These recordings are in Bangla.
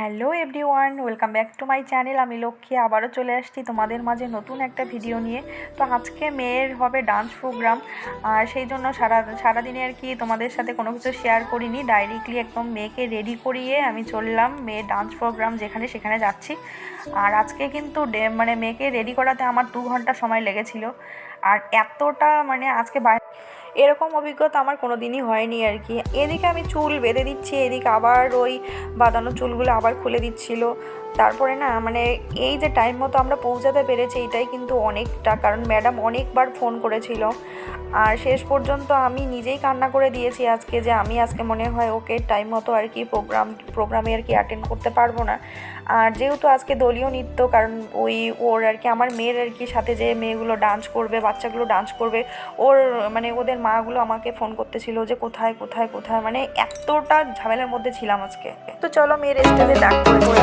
Hello everyone welcome back to my channel. আমি লক্ষ্মী, আবারও চলে আসছি তোমাদের মাঝে নতুন একটা ভিডিও নিয়ে। তো আজকে মেয়ের হবে ডান্স প্রোগ্রাম আর সেই জন্য সারা, সারাদিনে আর কি তোমাদের সাথে কোনো কিছু শেয়ার করিনি। ডাইরেক্টলি একদম মেয়েকে রেডি করিয়ে আমি চললাম মেয়ের ডান্স প্রোগ্রাম যেখানে সেখানে যাচ্ছি। আর আজকে কিন্তু মানে মেয়েকে রেডি করাতে আমার দু ঘণ্টা সময় লেগেছিল। আর এতটা মানে আজকে এরকম অভিজ্ঞতা আমার কোনো দিনই হয়নি আর কি। এদিকে আমি চুল বেঁধে দিচ্ছি, এদিকে আবার ওই বাঁধানো চুলগুলো আবার খুলে দিচ্ছিল। তারপরে না মানে এই যে টাইম মতো আমরা পৌঁছাতে পেরেছি, এটাই কিন্তু অনেকটা, কারণ ম্যাডাম অনেকবার ফোন করেছিল। আর শেষ পর্যন্ত আমি নিজেই কান্না করে দিয়েছি আজকে যে আমি আজকে মনে হয় ওকে টাইম মতো আর কি প্রোগ্রাম প্রোগ্রামে আর কি অ্যাটেন্ড করতে পারব না। আর যেহেতু আজকে দলীয় নৃত্য, কারণ ওই ওর আর কি, আমার মেয়ের আর কি সাথে যে মেয়েগুলো ডান্স করবে, বাচ্চাগুলো ডান্স করবে, ওর মানে ওদের মাগুলো আমাকে ফোন করতেছিল যে কোথায় কোথায় কোথায় মানে এতটা ঝামেলার মধ্যে ছিলাম আজকে। তো চলো মেয়ের স্টেজে ডাক করে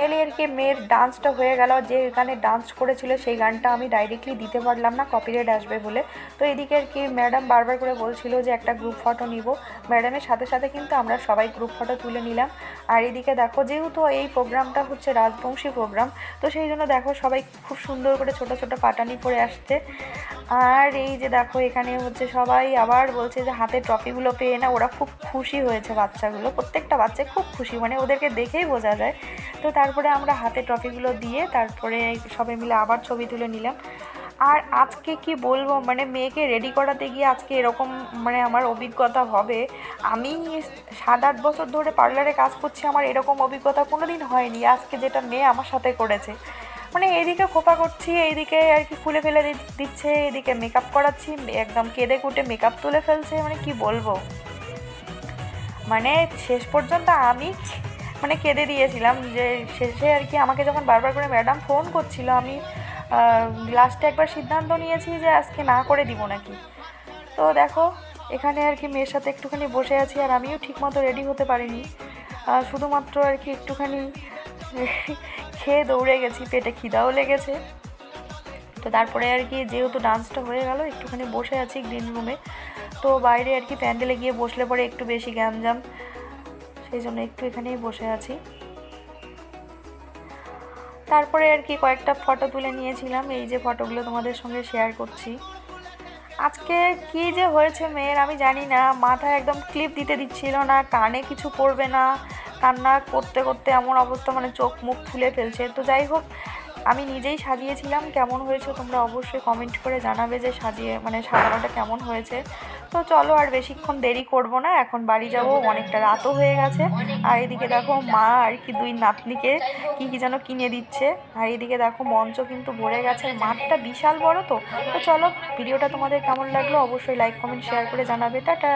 ফাইনালি আর কি মেয়ের ডান্সটা হয়ে গেল। যে গানে ডান্স করেছিল সেই গানটা আমি ডাইরেক্টলি দিতে পারলাম না কপিরাইট আসবে বলে। তো এদিকে আর কি ম্যাডাম বারবার করে বলছিল যে একটা গ্রুপ ফটো নিব। ম্যাডামের সাথে সাথে কিন্তু আমরা সবাই গ্রুপ ফটো তুলে নিলাম। আর এদিকে দেখো, যেহেতু এই প্রোগ্রামটা হচ্ছে রাজবংশী প্রোগ্রাম তো সেই জন্য দেখো সবাই খুব সুন্দর করে ছোট ছোট পাটানি পরে আসছে। আর এই যে দেখো, এখানে হচ্ছে সবাই আবার বলছে যে হাতে ট্রফিগুলো পেয়ে না ওরা খুব খুশি হয়েছে বাচ্চাগুলো। প্রত্যেকটা বাচ্চা খুব খুশি মানে ওদেরকে দেখেই বোঝা যায়। তো তারপরে আমরা হাতে ট্রফিগুলো দিয়ে তারপরে সবাই মিলে আবার ছবি তুলে নিলাম। আর আজকে কি বলব মানে মেয়েকে রেডি করাতে গিয়ে আজকে এরকম মানে আমার অভিজ্ঞতা হবে। আমি সাত আট বছর ধরে পার্লারে কাজ করছি, আমার এরকম অভিজ্ঞতা কোনো দিন হয়নি। আজকে যেটা মেয়ে আমার সাথে করেছে। মানে এইদিকে খোপা করছি, এইদিকে আর কি খুলে ফেলে দিচ্ছে এদিকে মেকআপ করাচ্ছি, একদম কেঁদে কুটে মেকআপ তুলে ফেলছে মানে কি বলব? মানে শেষ পর্যন্ত আমি মানে কেঁদে দিয়েছিলাম যে শেষে আর কি আমাকে যখন বারবার করে ম্যাডাম ফোন করছিল, আমি লাস্টে একবার সিদ্ধান্ত নিয়েছি যে আজকে না করে দিব নাকি। তো দেখো, এখানে আর কি মেয়ের সাথে একটুখানি বসে আছি আর আমিও ঠিকমতো রেডি হতে পারিনি। শুধুমাত্র আর কি একটুখানি খেয়ে দৌড়ে গেছি, পেটে খিদাও লেগেছে। তো তারপরে আর কি যেহেতু ডান্সটা হয়ে গেল, একটুখানি বসে আছি গ্রিন রুমে তো বাইরে আর কি প্যান্ডেলে গিয়ে বসলে পরে একটু বেশি গ্যামজাম সেই জন্য একটু এখানেই বসে আছি। তারপরে আর কি কয়েকটা ফটো তুলে নিয়েছিলাম, এই যে ফটোগুলো তোমাদের সঙ্গে শেয়ার করছি। আজকে কি যে হয়েছে মেয়ের আমি জানি না। মাথায় একদম ক্লিপ দিতে দিচ্ছিল না, কানে কিছু পড়বে না। কান্না করতে করতে এমন অবস্থা মানে চোখ মুখ ফুলে ফেলছে। তো যাই হোক, আমি নিজেই সাজিয়েছিলাম। কেমন হয়েছে তোমরা অবশ্যই কমেন্ট করে জানাবে যে সাজিয়ে মানে সাজানোটা কেমন হয়েছে। তো চলো আর বেশিক্ষণ দেরি করব না, এখন বাড়ি যাব, অনেকটা রাতও হয়ে গেছে। আর এদিকে দেখো মা আর কি দুই নাতনিকে কি কি যেন কিনে দিচ্ছে। আর এদিকে দেখো মঞ্চ কিন্তু ভরে গেছে মাঠটা বিশাল বড় তো। তো চলো, ভিডিওটা তোমাদের কেমন লাগল অবশ্যই লাইক কমেন্ট শেয়ার করে জানাবে। টাটা।